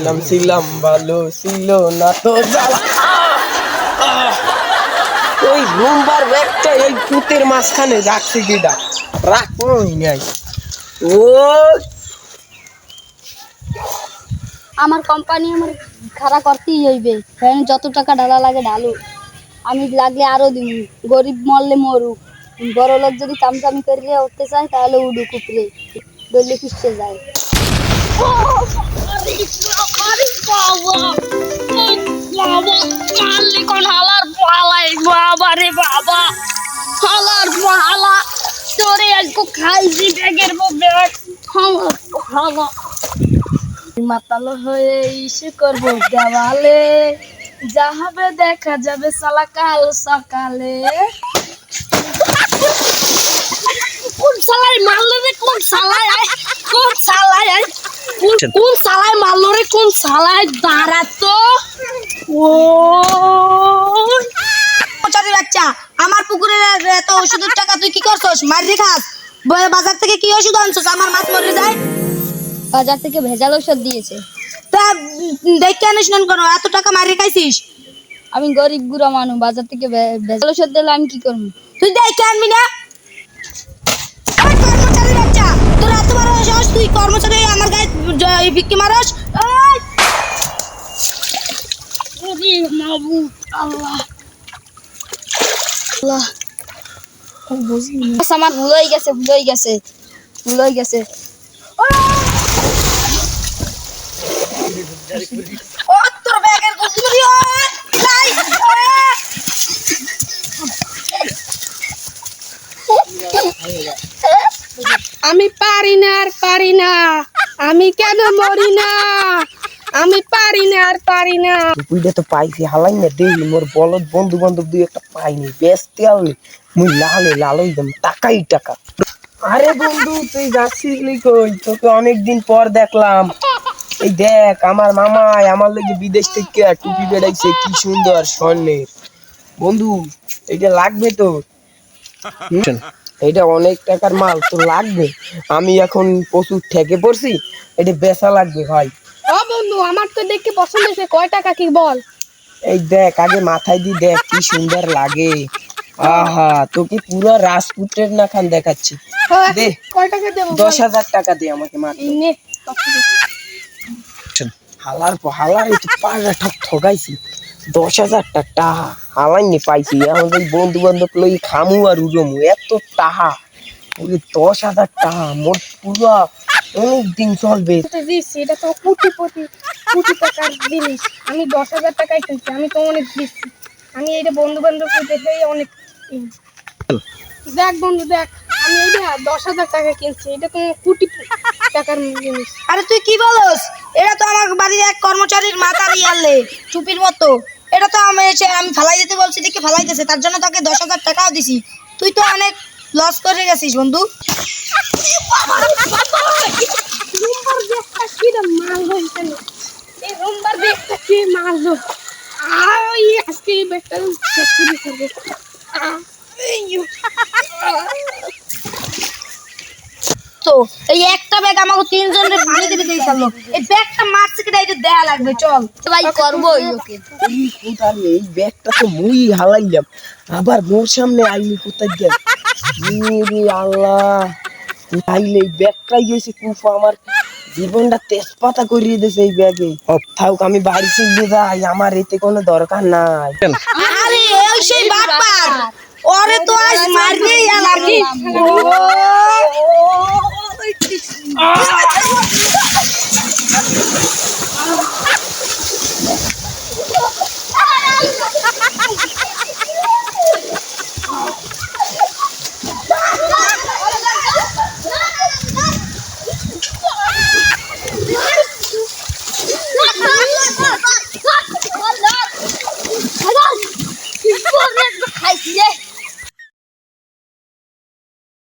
ছিলাম ছিলাম ভালো ছিল না তো ওই রুমবার ব্যাগটা এই পুতের মাঝখানে রাখছে কিটা রাখবই নাই। ও আমার কোম্পানি আমার খাড়া করতেই হইবে। ফ্যান যত টাকা ঢালা লাগে ঢালু আমি লাগলে আরও দিন গরিব মরলে মরুক। বড় লোক যদি চামচামি করে উঠতে চায় তাহলে উডুক উপরে। দলীয় পিছিয়ে যায়? মাতালো হয়ে ইসে করব দেওয়ালে। যা হবে দেখা যাবে সালা কাল সকালে কোন সালাই মারলো রে কোন সালাই আয়? কোন সালাই আয়? কোন- কোন সালাই মারলো রে? কোন সালাই দাঁড়া তো ও। কচারি বাচ্চা আমার পুকুরের এত ওষুধের টাকা তুই কি করছস? মারি খাস। বাজার থেকে কি ওষুধ আনছস? আমার মাছ মরে যায়। বাজার থেকে ভেজাল ওষুধ দিয়েছে। তা দেখে আনিস না কেন? এত টাকা মারি খাইছিস? আমি গরিব গুড়া মানুষ বাজার থেকে ভেজাল ওষুধ দিলে আমি কি করব? তুই দেখে আনবি না? ওই কর্মচারী বাচ্চা তোর এত বড় তুই কর্মচারী এই ভিক্ষি আল্লাহ। বাস, আমার ভুল হয়ে গেছে ভুল হয়ে গেছে ভুল হয়ে গেছে। তোর ব্যাগের গুজরি আমি পারি না আর পারি না। আমি কেন মরি না? আমি পারি না আর পারি না। টুপিটা তো পাইছি, হালাই না দেখি মোর বলদ বন্ধু বান্ধব দুই একটা পাইনি। বেচতে আনলে মুই লালে লালই দাম, টাকাই টাকা। আরে বন্ধু, তুই যাচ্ছিস কই? তোকে অনেক দিন পর দেখলাম। এই দেখ, আমার মামাই আমার লাগে বিদেশ থেকে টুপি বেড়াইছে, কি সুন্দর স্বর্ণের। বন্ধু এটা লাগবে তো? এটা অনেক টাকার মাল তো লাগবে। আমি এখন প্রচুর ঠেকে পড়ছি এটা বেচা লাগবে ভাই। ও বন্ধু আমার তো দেখে পছন্দ হয়েছে। কয় টাকা কি বল? এই দেখ আগে মাথায় দিয়ে দেখ কি সুন্দর লাগে। আহা তোকে পুরো রাজপুত্রের না খান দেখাচ্ছি দে কয় টাকা দেবো দশ হাজার টাকা দে আমাকে মাত্র। হালার হালার এই তো পাড়া ঠক ঠকাইছি দশ হাজার টাকা। হালাই নি পাইছি ওই বন্ধু বান্ধব লই খামু আর উড়মু এত টাহা। ওই দশ হাজার টাকা মোট পুরো অনেক দিন চলবে এটা তো কোটি কোটি কোটি টাকার জিনিস। আমি দশ হাজার টাকায় কিনছি আমি তো অনেক দিচ্ছি। আমি এটা বন্ধু বান্ধবকে দেখে অনেক দেখ বন্ধু দেখ আমি এটা দশ হাজার টাকা কিনছি এটা তো কোটি টাকার জিনিস। আরে তুই কি বলস? এটা তো আমার বাড়ির এক কর্মচারীর মাথার ইয়ালে টুপির মতো। এটা তো আমি এসে আমি ফালাই দিতে বলছি দেখি ফালাই দিয়েছে তার জন্য তাকে দশ হাজার টাকাও দিছি। তুই তো অনেক লস করে গেছিস, বন্ধু। মারলো আজকে এই একটা ব্যাগ আমাকে তিনজনের পানি দিতে দিয়ে ফেলল এই ব্যাগটা মারছে কিনা এটা দেয়া লাগবে চল। ভাই করব ওকে। এই ব্যাগটা তো মুই হালাইলাম। আবার মোর সামনে আইনি কোথায় গেল আল্লাহ। আইলে এই ব্যাগটাই গেছে কুফা আমার। জীবনটা তেজপাতা করিয়ে দিয়েছে এই ব্যাগে থাক আমি বাড়ি চলে যাই আমার এতে কোনো দরকার নাই। আরে এই সেই বাটপার। ওরে তো আজ মারবেই 啊！